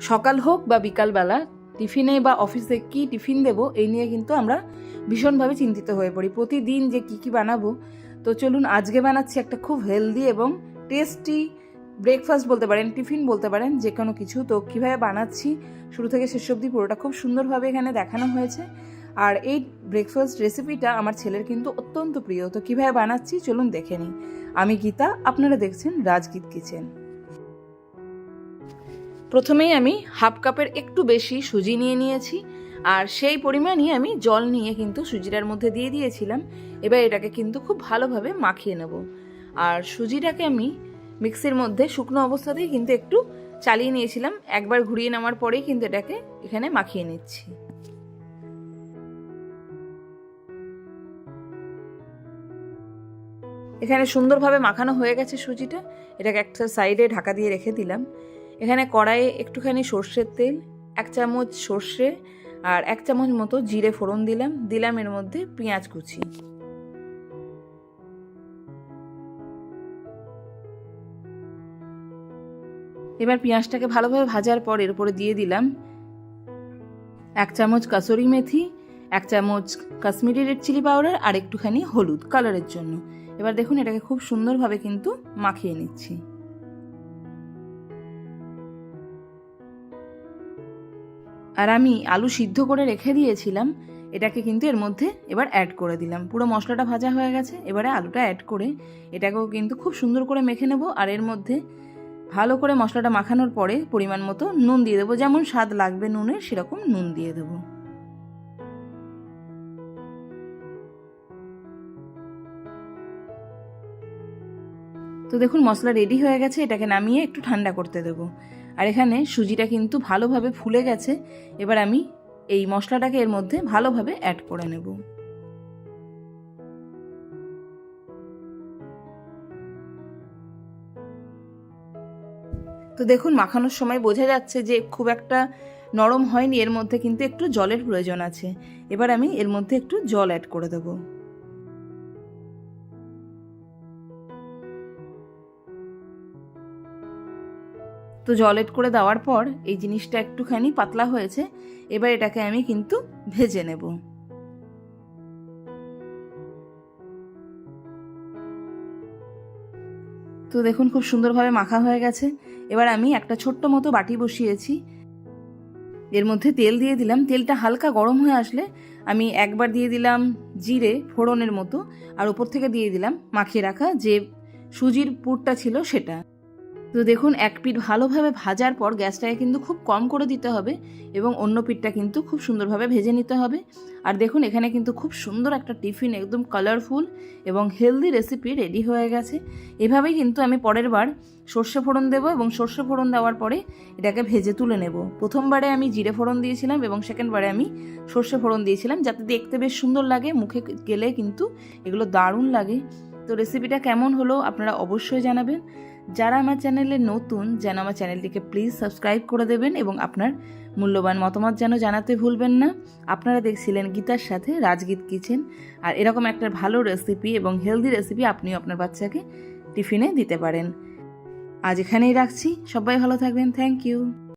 সকাল হোক বা বিকালবেলা টিফিনে বা অফিসে কি টিফিন দেব, এই নিয়ে কিন্তু আমরা ভীষণভাবে চিন্তিত হয়ে পড়ি। প্রতিদিন যে কি কি বানাবো, তো চলুন আজকে বানাচ্ছি একটা খুব হেলদি এবং টেস্টি ব্রেকফাস্ট বলতে পারেন, টিফিন বলতে পারেন, যে কোনো কিছু। তো কীভাবে বানাচ্ছি, শুরু থেকে শেষ অবধি পুরোটা খুব সুন্দরভাবে এখানে দেখানো হয়েছে। আর এই ব্রেকফাস্ট রেসিপিটা আমার ছেলের কিন্তু অত্যন্ত প্রিয়। তো কীভাবে বানাচ্ছি, চলুন দেখে নিই। আমি গীতা, আপনারা দেখছেন রাজগীত কিচেন। প্রথমেই আমি হাফ কাপের একটু বেশি সুজি নিয়ে নিয়েছি, আর সেই পরিমাণই আমি জল নিয়ে কিন্তু সুজিটার মধ্যে দিয়ে দিয়েছিলাম। এবার এটাকে কিন্তু খুব ভালোভাবে মাখিয়ে নেব। আর সুজিটাকে আমি মিক্সির মধ্যে শুকনো অবস্থাতেই কিন্তু একটু চালিয়ে নিয়েছিলাম। একবার ঘুরিয়ে নেওয়ার পরেই কিন্তু এটাকে এখানে মাখিয়ে নিচ্ছি। এখানে সুন্দরভাবে মাখানো হয়ে গেছে সুজিটা। এটাকে একটা সাইডে ঢাকা দিয়ে রেখে দিলাম। এখানে কড়াইয়ে একটুখানি সর্ষের তেল, এক চামচ সর্ষে আর এক চামচ মতো জিরে ফোড়ন দিলাম। দিলাম এর মধ্যে পেঁয়াজ কুচি। এবার পেঁয়াজটাকে ভালোভাবে ভাজার পর এর উপরে দিয়ে দিলাম এক চামচ কাসুরি মেথি, এক চামচ কাশ্মীরি রেড চিলি পাউডার আর একটুখানি হলুদ কালারের জন্য। এবার দেখুন এটাকে খুব সুন্দরভাবে কিন্তু মাখিয়ে নিচ্ছি। আর আমি আলু সিদ্ধ করে রেখে দিয়েছিলাম, এটাকে কিন্তু এর মধ্যে এবার অ্যাড করে দিলাম। পুরো মশলাটা ভাজা হয়ে গেছে, এবারে আলুটা অ্যাড করে এটাকেও কিন্তু খুব সুন্দর করে মেখে নেব আর এর মধ্যে ভালো করে মশলাটা মাখানোর পরে পরিমাণ মতো নুন দিয়ে দেবো। যেমন স্বাদ লাগবে নুনের, সেরকম নুন দিয়ে দেবো। তো দেখুন, মশলা রেডি হয়ে গেছে, এটাকে নামিয়ে একটু ঠান্ডা করতে দেবো। আর এখানে সুজিটা কিন্তু ভালোভাবে ফুলে গেছে। এবার আমি এই মশলাটাকে এর মধ্যে ভালোভাবে অ্যাড করে নেব। তো দেখুন, মাখানোর সময় বোঝা যাচ্ছে যে খুব একটা নরম হয়নি, এর মধ্যে কিন্তু একটু জলের প্রয়োজন আছে। এবার আমি এর মধ্যে একটু জল অ্যাড করে দেবো। তো জল এড করে দেওয়ার পর এই জিনিসটা একটুখানি পাতলা হয়েছে, এবার এটাকে আমি কিন্তু ভেজে নেব। তো দেখুন খুব সুন্দরভাবে মাখা হয়ে গেছে, এবার আমি একটা ছোট্ট মতো বাটি বসিয়েছি। এর মধ্যে তেল দিয়ে দিলাম, তেলটা হালকা গরম হয়ে আসলে আমি একবার দিয়ে দিলাম জিরে ফোড়নের মতো, আর উপর থেকে দিয়ে দিলাম মাখিয়ে রাখা যে সুজির পুরটা ছিল সেটা। তো দেখুন, এক পিঠ ভালোভাবে ভাজার পর গ্যাসটাকে কিন্তু খুব কম করে দিতে হবে এবং অন্য পিঠটা কিন্তু খুব সুন্দরভাবে ভেজে নিতে হবে। আর দেখুন, এখানে কিন্তু খুব সুন্দর একটা টিফিন, একদম কালারফুল এবং হেলদি রেসিপি রেডি হয়ে গেছে। এভাবেই কিন্তু আমি পরের বার সর্ষে ফোড়ন দেবো এবং সর্ষে ফোড়ন দেওয়ার পরে এটাকে ভেজে তুলে নেব। প্রথমবারে আমি জিরে ফোড়ন দিয়েছিলাম এবং সেকেন্ডবারে আমি সর্ষে ফোড়ন দিয়েছিলাম, যাতে দেখতে বেশ সুন্দর লাগে, মুখে গেলে কিন্তু এগুলো দারুণ লাগে। তো রেসিপিটা কেমন হলো আপনারা অবশ্যই জানাবেন। যারা আমার চ্যানেলে নতুন, যেন আমার চ্যানেলটিকে প্লিজ সাবস্ক্রাইব করে দেবেন এবং আপনার মূল্যবান মতামত যেন জানাতে ভুলবেন না। আপনারা দেখছিলেন গীতার সাথে রাজগীত কিচেন। আর এরকম একটা ভালো রেসিপি এবং হেলদি রেসিপি আপনিও আপনার বাচ্চাকে টিফিনে দিতে পারেন। আজ এখানেই রাখছি। সবাই ভালো থাকবেন। Thank you